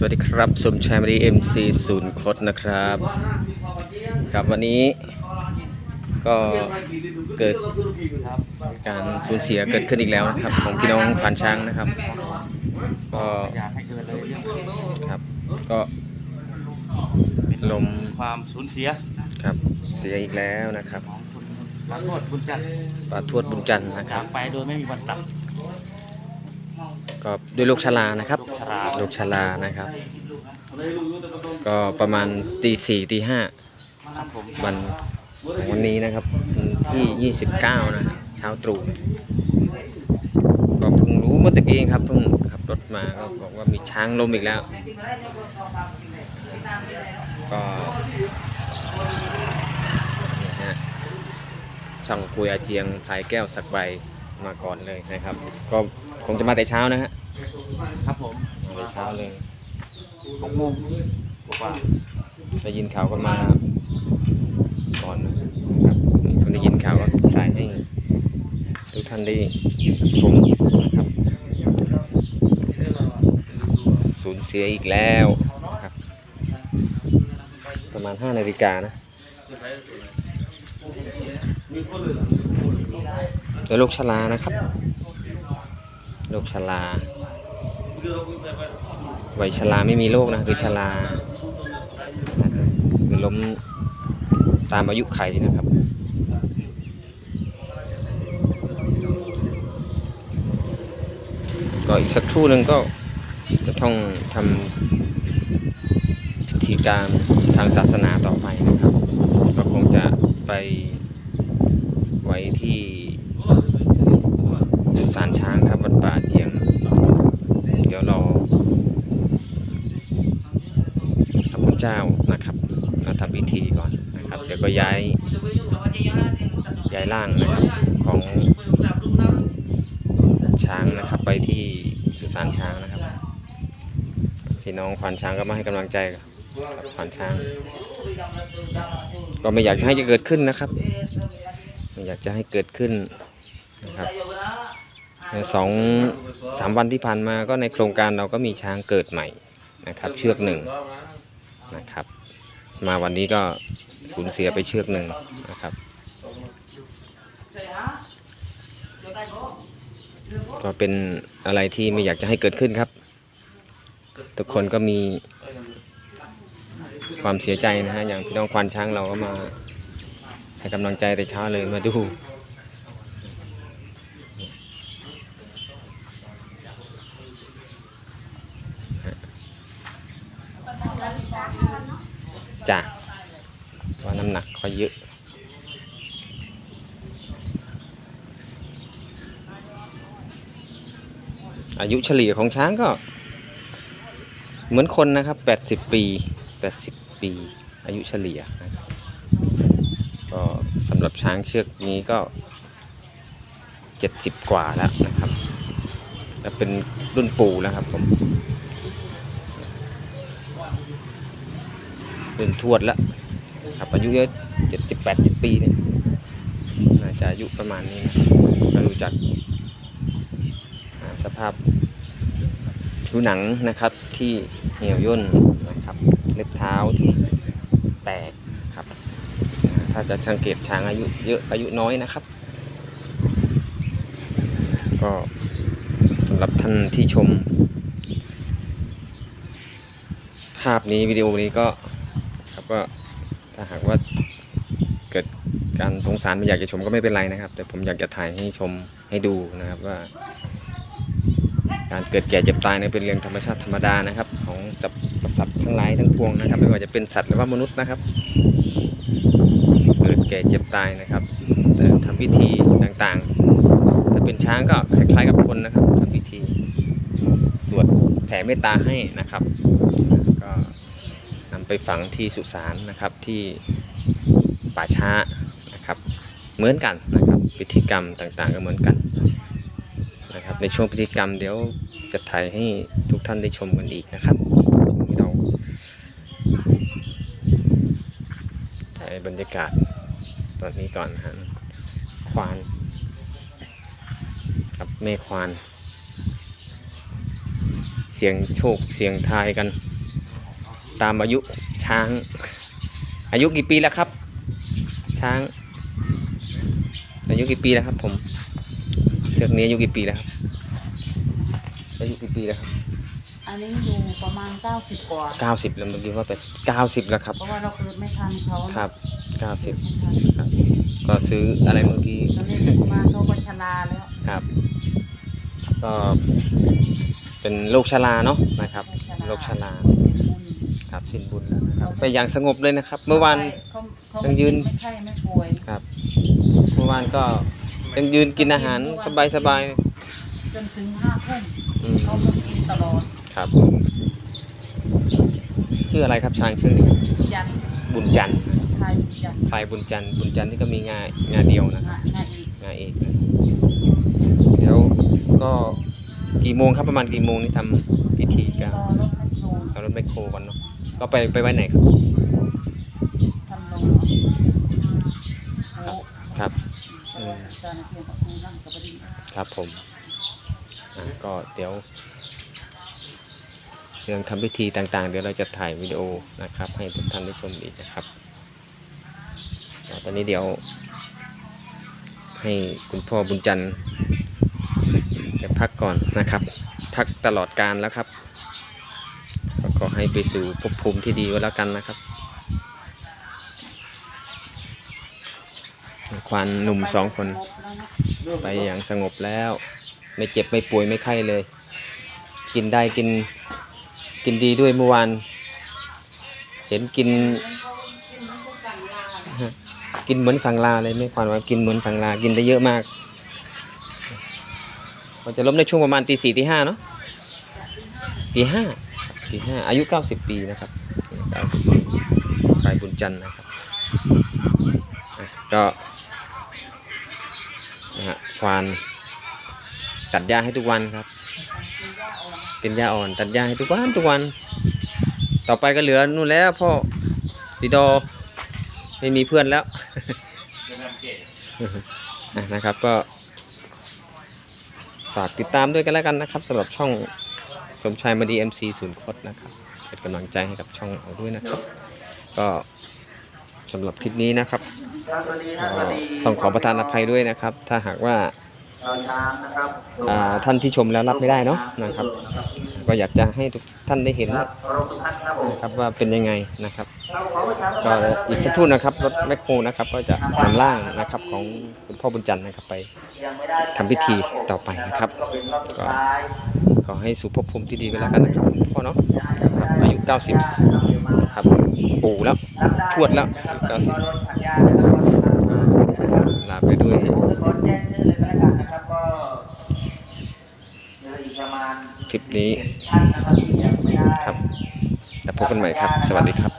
สวัสดีครับสมชายมารีเอ็มซีศูนย์คดนะครับ ครับวันนี้ก็เกิดการสูญเสียเกิดขึ้นอีกแล้วนะครับ ของพี่น้องผ่านช้างนะครับ ก็อยากให้เกิดเลยเรื่องครับก็ลมความสูญเสียครับเสียอีกแล้วนะครับของคุณขอโทษคุณจันทร์ปาทวดบุญจันทร์นะคจารับกไปโดยไม่มีวัน กลับก็ด้วยโรคชรานะครับโรคชราโรคชรานะครับ ก็ประมาณตีสี่ตีห้าครับผมวันของวันนี้นะครับที่ 29 นะเช้าตรู่ก็เพิ่งรู้เมื่อตะกี้เองครับเพิ่งขับรถมาก็บอกว่ามีช้างล้มอีกแล้ว ก็นี่ฮะช่องคุยอาเจียงพายแก้วสักใบมาก่อนเลยนะครับ ก็คงจะมาแต่เช้านะฮะ ครับผมมาเช้าเลยหกโมงกว่าได้ยินข่าวก็มาก่อนนะครับคนได้ยินข่าวก็ถ่ายให้ทุกท่านได้ชมนะครับสูญเสียอีกแล้วนะครับ ประมาณ 5 นาฬิกานะโดยโรคชรานะครับโรคชรา วัยชราไม่มีโรคนะคือชราคือล้มตามอายุไขนะครับก็อีกสักครู่หนึ่งก็จะต้องทำพิธีการทางศาสนาต่อไปนะครับ ก็คงจะไปไว้ที่สุสานช้างครับวัดป่าเจียง เดี๋ยวรอพระคุณเจ้านะครับมาทำพิธีก่อน เดี๋ยวก็ย้ายย้ายร่างนะครับของช้างนะครับไปที่สุสานช้างนะครับพี่น้องควานช้างก็มาให้กำลังใจกับควานช้าง ก็ไม่อยากจะให้จะเกิดขึ้นนะครับไม่อยากจะให้เกิดขึ้นนะครับในสองสามวันที่ผ่านมาก็ในโครงการเราก็มีช้างเกิดใหม่นะครับ เชือกหนึ่งนะครับ มาวันนี้ก็ สูญเสียไปเชือกหนึ่งนะครับก็เป็นอะไรที่ไม่อยากจะให้เกิดขึ้นครับ ทุกคนก็มีความเสียใจนะฮะอย่างพี่น้องควานช้างเราก็มาให้กำลังใจแต่เช้าเลยมาดูจ้ะว่า น้ำหนักเยอะ อายุเฉลี่ยของช้างก็ เหมือนคนนะครับ80ปี80ปี อายุเฉลี่ยนะครับก็สำหรับช้างเชือกนี้ก็70กว่าแล้วนะครับและเป็นรุ่นปู่แล้วครับผมรุ่นทวดแล้ว ครับอายุเยอะ70 80ปีเนี่ยน่าจะอายุประมาณนี้นะถ้าดูจากสภาพผิวหนังนะครับที่เหี่ยวย่นนะครับเล็บเท้าที่แตกครับ ถ้าจะสังเกตช้างอายุเยอะอายุน้อยนะครับ ก็สำหรับท่านที่ชม ภาพนี้วิดีโอนี้ก็ครับก็ ถ้าหากว่าเกิดการสงสารไม่อยากจะชมก็ไม่เป็นไรนะครับ แต่ผมอยากจะถ่ายให้ชมให้ดูนะครับว่า การเกิดแก่เจ็บตายเนี่ยเป็นเรื่องธรรมชาติธรรมดานะครับ ของสัตว์สัตว์ทั้งหลายทั้งปวงนะครับ ไม่ว่าจะเป็นสัตว์หรือว่ามนุษย์นะครับ เกิดแก่เจ็บตายนะครับแต่ทำพิธีต่างๆ ถ้าเป็นช้างก็คล้ายๆกับคนนะครับทำพิธีสวดแผ่เมตตาให้นะครับ ไปฝังที่สุสานนะครับที่ป่าช้านะครับเหมือนกันนะครับพิธีกรรมต่างๆก็เหมือนกันนะครับในช่วงพิธีกรรมเดี๋ยวจะถ่ายให้ทุกท่านได้ชมกันอีกนะครับเราถ่ายบรรยากาศตอนนี้ก่อนฮะควานครับแม่ควาน เสียงโชคเสียงทายกัน ตามอายุช้าง อายุกี่ปีแล้วครับ ช้าง อายุกี่ปีแล้วครับ ผมเชือกนี้อายุกี่ปีแล้วครับอายุกี่ปีแล้วครับอันนี้อยู่ประมาณ90กว่าเก้าสิบแล้วเมื่อกี้ว่าแต่เก้าสิบแล้วครับเพราะว่าเราเกิดไม่ทันเขาครับเก้าสิบไม่ทันครับก็ซื้ออะไรเมื่อกี้ตอนนี้มาเขาก็ชราแล้วครับ ก็เป็นโรคชราเนาะนะครับโรคชรา ครับสิ้นบุญแล้วนะครับไปอย่างสงบเลยนะครับ เมื่อวาน เขาเขายังยืน ไม่ไข้ไม่ป่วย ครับเมื่อวานก็ยังยืนกินอาหารสบายสบายจนถึงห้าทุ่มๆอืมเขาก็กินตลอดครับ ชื่ออะไรครับช้างชื่อนี้ยันบุญจันทร์ไทยยันพลายบุญจันทร์บุญจันทร์นี่ก็มีงานงานเดียวนะครับ งานอีกงานเอกเลยเดี๋ยวก็กี่โมงครับประมาณกี่โมงนี่ทำพิธีกัน รอรถไม่โดน เอารถแมคโครกันเนาะก็ไปไปไว้ไหนครับทำลงโอ้ครับแต่ว่าเจ้าหน้าที่เขาคงนั่งกับพอดีครับผมอะก็เดี๋ยวเรื่องทำพิธีต่างๆ เดี๋ยวเราจะถ่ายวิดีโอนะครับ ให้ทุกท่านได้ชมอีกนะครับอะตอนนี้เดี๋ยว ให้คุณพ่อบุญจันทร์ไปพักก่อนนะครับ พักตลอดการแล้วครับก็ ขอให้ไปสู่ภพภูมิที่ดีไว้แล้วกันนะครับ ควานหนุ่มสองคน ไปอย่างสงบแล้ว ไม่เจ็บไม่ป่วยไม่ไข้เลย กินได้กินกินดีด้วยเมื่อวาน เห็นกิน กินเหมือนสังลาเลยไม่ควานว่ากินเหมือนสังลากินได้เยอะมากมันจะล้มในช่วงประมาณตีสี่ตีห้าเนาะตีห้า ตีห้าอายุเก้าสิบปีนะครับเก้าสิบปีขายบุญจันทร์นะครับก็นะฮะควานตัดหญ้าให้ทุกวันครับ เป็นหญ้าอ่อนตัดหญ้าให้ทุกวันทุกวัน ต่อไปก็เหลือนู่นแล้วพ่อสีดอไม่มีเพื่อนแล้วนะครับก็ฝากติดตามด้วยกันแล้วกันนะครับสำหรับช่อง สมชายมาดี MC ศูนย์คดนะครับเป็นกำลังใจให้กับช่องเราด้วยนะครับ ก็สำหรับคลิปนี้นะครับก็ต้องขอประทานอภัยด้วยนะครับ ถ้าหากว่าอ่าท่านที่ชมแล้วรับไม่ได้เนาะนะครับ ก็อยากจะให้ทุกท่านได้เห็นนะครับว่าเป็นยังไงนะครับ ก็อีกสักครู่นะครับรถแมคโครนะครับ ก็จะนำร่างนะครับของคุณพ่อบุญจันทร์นะครับไปทำพิธีต่อไปนะครับก็ ขอให้สู่ภพภูมิที่ดีกันแล้วกันนะครับพ่อเนาะอายุ90นะครับปู่แล้วทวดแล้วอายุ90ลาไปด้วยขอแจ้งชื่อเลยวกันนะครับก็เหลืออีกประมาณคลิปนี้ครับแล้วพบกันใหม่ครับ สวัสดีครับ